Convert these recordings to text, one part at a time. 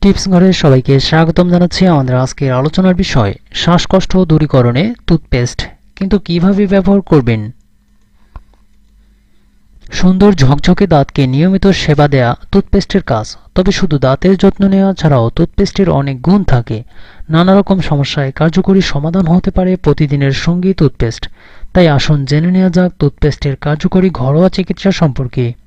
Tips ঘরে সবাইকে স্বাগতম জানাচ্ছি আমাদের আজকের আলোচনার বিষয়, শ্বাসকষ্ট দূরীকরণে টুথপেস্ট। কিন্তু কীভাবে ব্যবহার করবেন? সুন্দর ঝকঝকে দাঁতকে নিয়মিত সেবা দেয়া টুথপেস্টের কাজ। তবে শুধু দাঁতের যত্ন নেওয়া ছাড়াও টুথপেস্টের অনেক গুণ থাকে। নানা রকম সমস্যায় কার্যকরী সমাধান হতে পারে প্রতিদিনের সঙ্গী টুথপেস্ট। তাই আসুন জেনে নেওয়া যাক টুথপেস্টের কার্যকরী ঘরোয়া চিকিৎসা সম্পর্কে।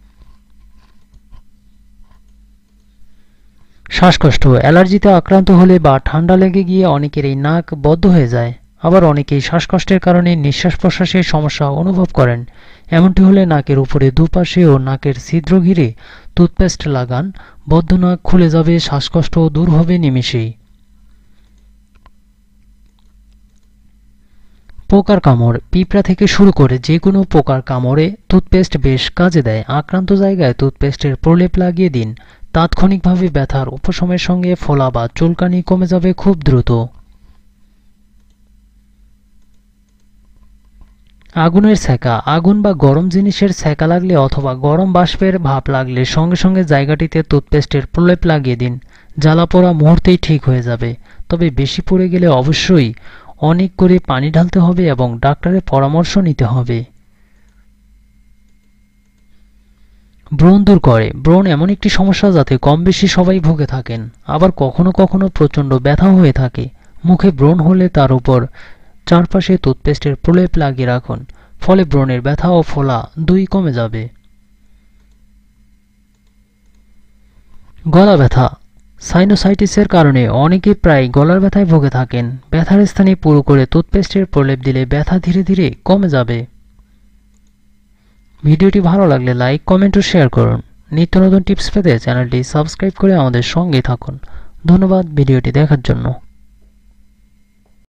শ্বাসকষ্ট, অ্যালার্জিতে আক্রান্ত হলে বা ঠান্ডা লেগে গিয়ে অনেকের এই নাক বদ্ধ হয়ে যায়। আবার অনেকেই শ্বাসকষ্টের কারণে নিঃশ্বাস প্রশ্বাসের সমস্যা অনুভব করেন। এমনটি হলে নাকের উপরে দুপাশে ও নাকের ছিদ্র ঘিরে টুথপেস্ট লাগান। বদ্ধ নাক খুলে যাবে, শ্বাসকষ্ট দূর হবে নিমিষেই। পোকার কামড় পিঁপড়া থেকে শুরু করে যে কোনো পোকার কামড়ে টুথপেস্ট বেশ কাজে দেয়। আক্রান্ত জায়গায় টুথপেস্টের প্রলেপ লাগিয়ে দিন। তাৎক্ষণিকভাবে ব্যথার উপশমের সঙ্গে ফোলা বা চুলকানি কমে যাবে খুব দ্রুত। আগুনের সেকা আগুন বা গরম জিনিসের সেকা লাগলে অথবা গরম বাষ্পের ভাপ লাগলে সঙ্গে সঙ্গে জায়গাটিতে টুথপেস্টের প্রলেপ লাগিয়ে দিন। জ্বালা পোড়া মুহূর্তেই ঠিক হয়ে যাবে। তবে বেশি পড়ে গেলে অবশ্যই অনেক করে পানি ঢালতে হবে এবং ডাক্তারের পরামর্শ নিতে হবে। ব্রণ দূর করে। ব্রণ এমন একটি সমস্যা যাতে কম বেশি সবাই ভুগে থাকেন। আবার কখনো কখনো প্রচণ্ড ব্যথা হয়ে থাকে। মুখে ব্রণ হলে তার উপর চারপাশে টুথপেস্টের প্রলেপ লাগিয়ে রাখুন। ফলে ব্রণের ব্যথা ও ফোলা দুই কমে যাবে। গলা ব্যথা। সাইনোসাইটিসের কারণে অনেকে প্রায় গলার ব্যথায় ভুগে থাকেন। ব্যথার স্থানে পুরো করে টুথপেস্টের প্রলেপ দিলে ব্যথা ধীরে ধীরে কমে যাবে। ভিডিওটি ভালো লাগলে লাইক, কমেন্ট ও শেয়ার করুন। নিত্য নতুন টিপস পেতে চ্যানেলটি সাবস্ক্রাইব করে আমাদের সঙ্গে থাকুন। ধন্যবাদ ভিডিওটি দেখার জন্য।